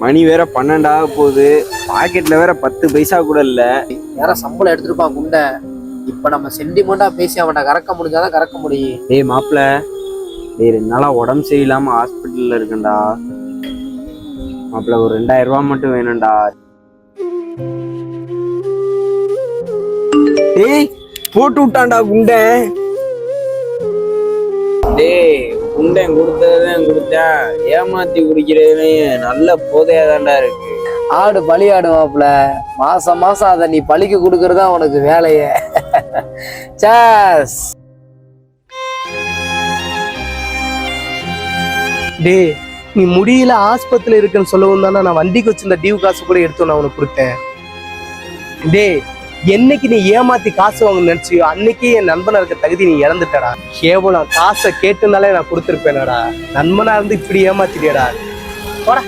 மணி வேற பன்னெண்டாக போகுது. பாக்கெட்ல வேற பத்து பைசா கூட இல்ல. யாரோ சம்பளம் எடுத்துருப்பான் குண்டை. இப்ப நம்ம சென்டிமெண்டா பேசி அவன்கிட்ட கறக்க முடிஞ்சாதான் கறக்க முடியும். டேய் மாப்பிள டேய் ரெண்டு நாளா உடம்பு சரியில்லாம ஹாஸ்பிட்டல்ல இருக்கேன்டா. மாப்பிள ஒரு ரெண்டாயிரம் ரூபாய் மட்டும் வேணும்டா. டேய் போட்டு விட்டான்டா குண்டன் குண்டன் கொடுத்ததுதான் கொடுத்தேன் ஏமாத்தி குடிக்கிறதுலயும் நல்ல போதையா தான்டா இருக்கு. ஆடு பலி ஆடுவாப்புல மாசம் மாசம் அதை நீ பழிக்கு கொடுக்கறதா உனக்கு வேலையே. சாஸ். டேய் நீ முடியல ஆஸ்பத்திரியில இருக்குன்னு சொல்லவும் தானே நான் வண்டிக்கு வச்சிருந்த டியூ காசு கூட எடுத்து நான் உனக்கு கொடுத்தேன். டேய் என்னைக்கு நீ ஏமாத்தி காசு வாங்க நினைச்சியோ அன்னைக்கு என் நண்பனா இருக்க தகுதி நீ இழந்துட்டடா. கேவலம் காசை கேட்டுனாலே நான் கொடுத்துருப்பேனடா. நண்பனா இருந்து இப்படி ஏமாத்திட்டியடா. போடா.